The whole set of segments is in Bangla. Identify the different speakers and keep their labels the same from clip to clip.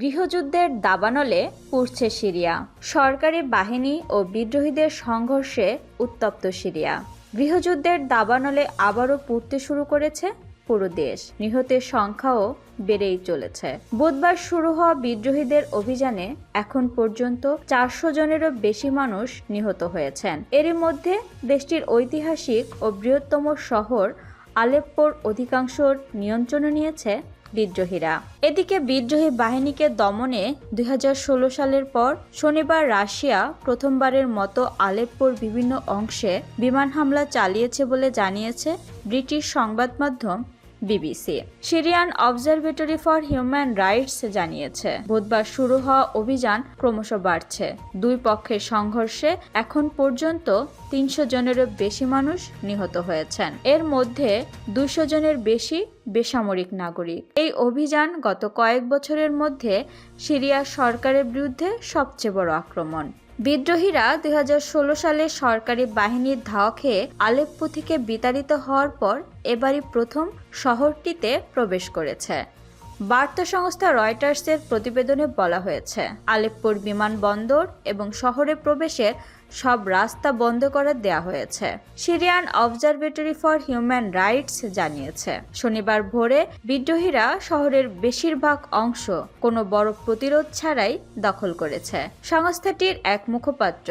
Speaker 1: গৃহযুদ্ধের দাবানলে পুড়ছে সিরিয়া। সরকারি বাহিনী ও বিদ্রোহীদের সংঘর্ষে উত্তপ্ত সিরিয়া। গৃহযুদ্ধের দাবানলে আবারও পুড়তে শুরু করেছে পুরো দেশ। নিহতের সংখ্যাও বেড়েই চলেছে। বুধবার শুরু হওয়া বিদ্রোহীদের অভিযানে এখন পর্যন্ত চারশো জনেরও বেশি মানুষ নিহত হয়েছেন। এরই মধ্যে দেশটির ঐতিহাসিক ও বৃহত্তম শহর আলেপ্পোর অধিকাংশর নিয়ন্ত্রণে নিয়েছে বিদ্রোহীরা। এদিকে বিদ্রোহী বাহিনীকে দমনে দুই হাজার ষোলো সালের পর শনিবার রাশিয়া প্রথমবারের মতো আলেপ্পোর বিভিন্ন অংশে বিমান হামলা চালিয়েছে বলে জানিয়েছে ব্রিটিশ সংবাদ মাধ্যম BBC. Syrian Observatory for Human Rights জানিয়েছে, বুধবার শুরু হওয়া অভিযান ক্রমশ বাড়ছে। দুই পক্ষের সংঘর্ষে এখন পর্যন্ত তিনশো জনেরও বেশি মানুষ নিহত হয়েছেন। এর মধ্যে দুশো জনের বেশি বেসামরিক নাগরিক। এই অভিযান গত কয়েক বছরের মধ্যে সিরিয়া সরকারের বিরুদ্ধে সবচেয়ে বড় আক্রমণ। বিদ্রোহীরা দু হাজার ষোলো সালে সরকারি বাহিনীর ধাওয়া খেয়ে আলেপ্পো থেকে বিতাড়িত হওয়ার পর এবারই প্রথম শহরটিতে প্রবেশ করেছে। বার্তা সংস্থা রয়টার্সের প্রতিবেদনে বলা হয়েছে, আলেপ্পোর বিমানবন্দর এবং শহরে প্রবেশের সব রাস্তা বন্ধ করে দেয়া হয়েছে। Syrian Observatory for Human Rights জানিয়েছে। শনিবার ভোরে বিদ্রোহীরা শহরের বেশিরভাগ অংশ কোনো বড় প্রতিরোধ ছাড়াই দখল করেছে। সংস্থাটির এক মুখপাত্র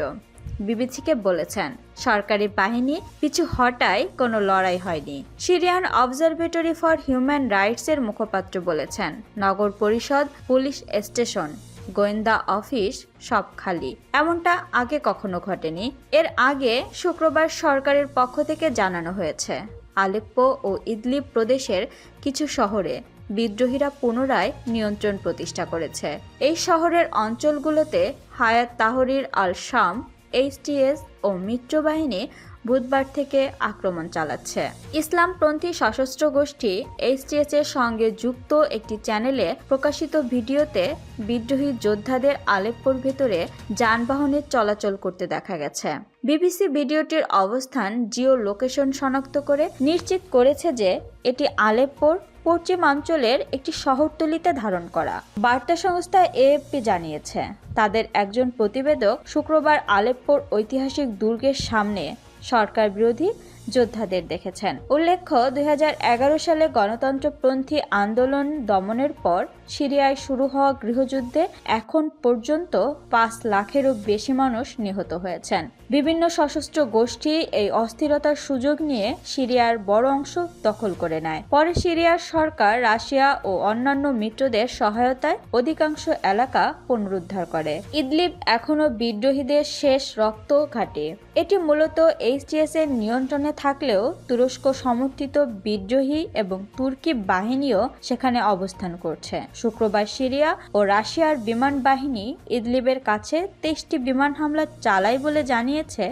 Speaker 1: বিবিসিকে বলেছেন, সরকারি বাহিনী পিছু হটায় কোনো লড়াই হয়নি। সিরিয়ান অবজারভেটরি ফর হিউম্যান রাইটসের মুখপাত্র বলেছেন, নগর পরিষদ, পুলিশ স্টেশন গোয়েন্দা অফিস সব খালি। এমনটা আগে কখনো ঘটেনি। এর আগে শুক্রবার সরকারের পক্ষ থেকে জানানো হয়েছে, আলেপ্পো ও ইদলিব প্রদেশের কিছু শহরে বিদ্রোহীরা পুনরায় নিয়ন্ত্রণ প্রতিষ্ঠা করেছে। এই শহরের অঞ্চলগুলোতে হায়াত তাহরির আল শাম এইচটিএস ও মিত্রবাহিনী বুধবার থেকে আক্রমণ চালাচ্ছে। ইসলামপন্থী সশস্ত্র গোষ্ঠী এইচটিএস এর সঙ্গে যুক্ত একটি চ্যানেলে প্রকাশিত ভিডিওতে বিদ্রোহী যোদ্ধাদের আলেপ্পোর ভেতরে যানবাহনের চলাচল করতে দেখা গেছে। বিবিসি ভিডিওটির অবস্থান জিও লোকেশন শনাক্ত করে নিশ্চিত করেছে যে এটি আলেপ্পোর পশ্চিমাঞ্চলের একটি শহরতলিতে ধারণ করা। বার্তা সংস্থা এএফপি জানিয়েছে, তাদের একজন প্রতিবেদক শুক্রবার আলেপ্পোর ঐতিহাসিক দুর্গের সামনে সরকার বিরোধী যোদ্ধাদের দেখেছেন। উল্লেখ্য, দুই হাজার এগারো সালে গণতন্ত্রপন্থী আন্দোলন দমনের পর সিরিয়ায় শুরু হওয়া গৃহযুদ্ধে এখন পর্যন্ত পাঁচ লাখেরও বেশি মানুষ নিহত হয়েছেন। বিভিন্ন সশস্ত্র গোষ্ঠী এই অস্থিরতার সুযোগ নিয়ে সিরিয়ার বড় অংশ দখল করে নেয়। পরে সিরিয়ার সরকার রাশিয়া ও অন্যান্য মিত্রদের সহায়তায় অধিকাংশ এলাকা পুনরুদ্ধার করে। ইদলিব এখনও বিদ্রোহীদের শেষ রক্ত ঘাটে। এটি মূলত এইচটিএস এর নিয়ন্ত্রণে থাকলেও তুরস্ক সমর্থিত বিদ্রোহী এবং তুর্কি বাহিনীও সেখানে অবস্থান করছে। শুক্রবার সিরিয়া ও রাশিয়ার বিমান বাহিনী ইদলিবের কাছে তেইশটি বিমান হামলা চালায় বলে জানিয়েছে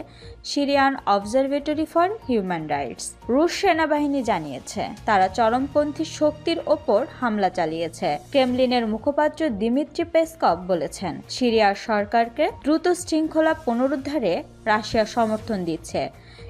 Speaker 1: Syrian Observatory for Human Rights. রুশ সেনাবাহিনী জানিয়েছে, তারা চরমপন্থী শক্তির ওপর হামলা চালিয়েছে, ক্রেমলিনের মুখপাত্র দিমিত্রি পেসকভ বলেছেন। সিরিয়ার সরকারকে দ্রুত শৃঙ্খলা পুনরুদ্ধারে রাশিয়া সমর্থন দিচ্ছে।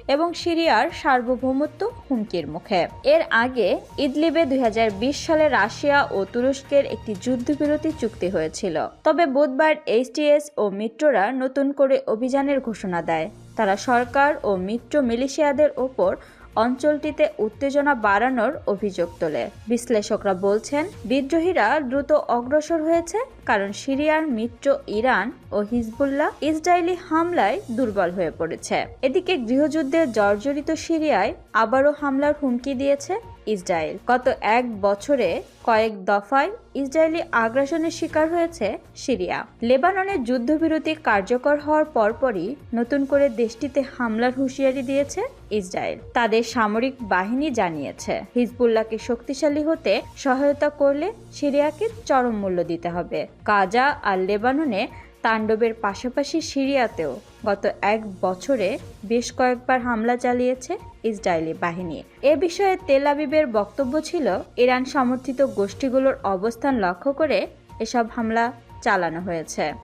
Speaker 1: এবং সিরিয়ার সার্বভৌমত্ব হুমকির মুখে। এর আগে ইদলিবে দুই হাজার বিশ সালে রাশিয়া ও তুরস্কের একটি যুদ্ধবিরতি চুক্তি হয়েছিল। তবে বুধবার এইচটিএস ও মিত্ররা নতুন করে অভিযানের ঘোষণা দেয়। তারা সরকার ও মিত্র মিলিশিয়াদের ওপর অঞ্চলটিতে উত্তেজনা বাড়ানোর অভিযোগ তোলে। বিশ্লেষকরা বলছেন, বিদ্রোহীরা দ্রুত অগ্রসর হয়েছে কারণ সিরিয়ার মিত্র ইরান ও হিজবুল্লাহ ইসরায়েলি হামলায় দুর্বল হয়ে পড়েছে। এদিকে গৃহযুদ্ধে জর্জরিত সিরিয়ায় আবারও হামলার হুমকি দিয়েছে ইসরায়েল। গত এক বছরে কয়েক দফায় ইসরায়েলি আগ্রাসনের শিকার হয়েছে সিরিয়া। লেবাননের যুদ্ধবিরতি কার্যকর হওয়ার পরপরই নতুন করে দেশটিতে হামলার হুঁশিয়ারি দিয়েছে ইসরায়েল। তাদের সামরিক বাহিনী জানিয়েছে, হিজবুল্লাহকে শক্তিশালী হতে সহায়তা করলে সিরিয়াকে চরম মূল্য দিতে হবে। গাজা আর লেবাননে তাণ্ডবের পাশাপাশি সিরিয়াতেও গত এক বছরে বেশ কয়েকবার হামলা চালিয়েছে ইসরায়েলি বাহিনী। এ বিষয়ে তেল আবিবের বক্তব্য ছিল, ইরান সমর্থিত গোষ্ঠীগুলোর অবস্থান লক্ষ্য করে এসব হামলা চালানো হয়েছে।